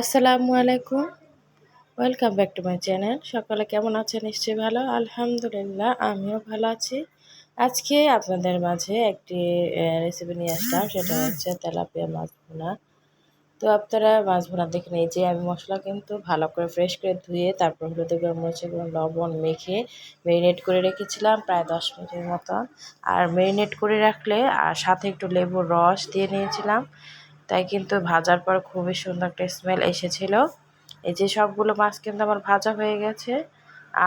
আসসালামু আলাইকুম। Welcome back to my channel সকালে কেমন আছেন? নিশ্চয়ই ভালো। আলহামদুলিল্লাহ, আমিও ভালো আছি। আজকে আপনাদের মাঝে একটি রেসিপি নিয়ে আসলাম। সেটা হচ্ছে তেলাপিয়া মাছ ভুনা। তো আপনারা মাছ ভুনা দেখে নিই যে আমি মশলা কিন্তু ভালো করে ফ্রেশ করে ধুয়ে, তারপর হলুদ গুঁড়ো মরিচের গুঁড়ো, লবণ মেখে মেরিনেট করে রেখেছিলাম প্রায় দশ মিনিটের মতন। আর মেরিনেট করে রাখলে, আর সাথে একটু লেবুর রস দিয়ে নিয়েছিলাম। তাই কিন্তু ভাজার পর খুবই সুন্দর একটা স্মেল এসেছিল। এই যে সবগুলো মাছ কিন্তু আমার ভাজা হয়ে গেছে।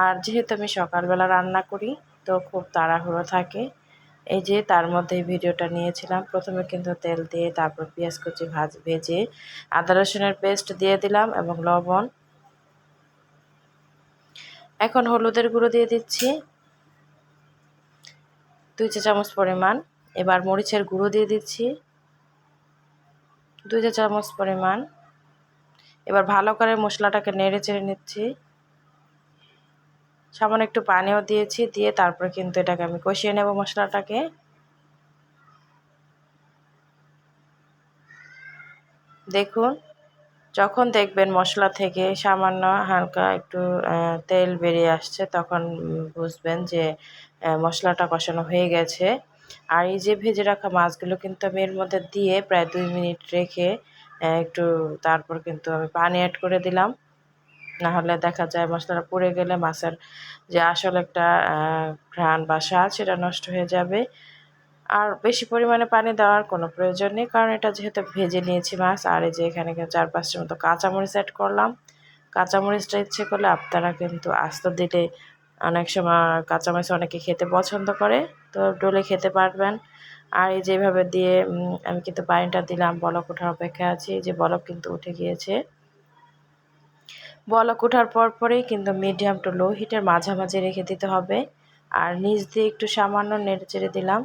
আর যেহেতু আমি সকালবেলা রান্না করি, তো খুব তাড়াহুড়ো থাকে। এই যে তার মধ্যে ভিডিওটা নিয়েছিলাম। প্রথমে কিন্তু তেল দিয়ে, তারপর পেঁয়াজ কুচি ভাজ, ভেজে আদা রসুনের পেস্ট দিয়ে দিলাম এবং লবণ। এখন হলুদের গুঁড়ো দিয়ে দিচ্ছি। দুই চা চামচ পরিমাণ। এবার মরিচের গুঁড়ো দিয়ে দিচ্ছি। দুই চা চামচ পরিমাণ। এবার ভালো করে মশলাটাকে নেড়ে চেড়ে নিচ্ছি। সামান্য একটু পানিও দিয়েছি, দিয়ে তারপরে কিন্তু এটাকে আমি কষিয়ে নেব মশলাটাকে। দেখুন, যখন দেখবেন মশলা থেকে সামান্য হালকা একটু তেল বেরিয়ে আসছে, তখন বুঝবেন যে মশলাটা কষানো হয়ে গেছে। আর এই যে ভেজে রাখা মাছগুলো কিন্তু আমি এর মধ্যে দিয়ে প্রায় দুই মিনিট রেখে একটু তারপর কিন্তু আমি পানি অ্যাড করে দিলাম। না হলে দেখা যায় মশলাটা পুড়ে গেলে মাছের যে আসল একটা ঘ্রাণ বা স্বাদ সেটা নষ্ট হয়ে যাবে। আর বেশি পরিমাণে পানি দেওয়ার কোনো প্রয়োজন নেই, কারণ এটা যেহেতু ভেজে নিয়েছি মাছ, আর এই যে এখানে চার পাঁচটার মতো কাঁচামরিচ অ্যাড করলাম। কাঁচামরিচটা ইচ্ছে করলে আপনারা কিন্তু আস্ত দিলে অনেক সময় কাঁচা মাছ অনেকে খেতে পছন্দ করে, তো ডোলে খেতে পারবেন। আর এই যেভাবে দিয়ে আমি কিন্তু পানিটা দিলাম, বলক ওঠার অপেক্ষায় আছি যে বলক কিন্তু উঠে গিয়েছে। বলক ওঠার পর পরেই কিন্তু মিডিয়াম টু লো হিটের মাঝামাঝি রেখে দিতে হবে। আর নিচ দিয়ে একটু সামান্য নেড়ে চেড়ে দিলাম।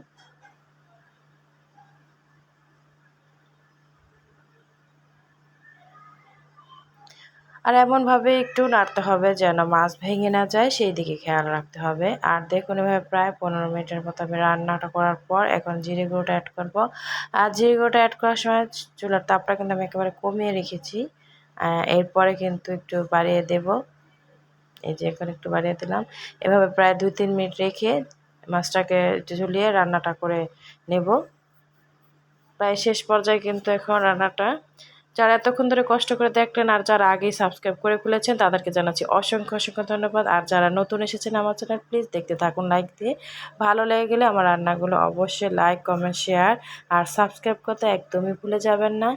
আর এমনভাবে একটু নাড়তে হবে যেন মাছ ভেঙে না যায়, সেই দিকে খেয়াল রাখতে হবে। আর দেখুন, এভাবে প্রায় পনেরো মিনিটের মতো আমি রান্নাটা করার পর এখন জিরে গুঁড়োটা অ্যাড করব। আর জিরে গুঁড়োটা অ্যাড করার সময় চুলার তাপটা কিন্তু আমি একেবারে কমিয়ে রেখেছি। এরপরে কিন্তু একটু বাড়িয়ে দেব। এই যে এখন একটু বাড়িয়ে দিলাম। এভাবে প্রায় দুই তিন মিনিট রেখে মাছটাকে ঝুলিয়ে রান্নাটা করে নেব। প্রায় শেষ পর্যায়ে কিন্তু এখন রান্নাটা যারা এতক্ষণ ধরে কষ্ট করে দেখলেন আর যারা আগেই সাবস্ক্রাইব করে খুলেছেন তাদেরকে জানাচ্ছি অসংখ্য অসংখ্য ধন্যবাদ। আর যারা নতুন এসেছেন আমার চ্যানেল প্লিজ দেখতে থাকুন লাইক দিয়ে। ভালো লেগে গেলে আমার রান্নাগুলো অবশ্যই লাইক কমেন্ট শেয়ার আর সাবস্ক্রাইব করতে একদমই ভুলে যাবেন না।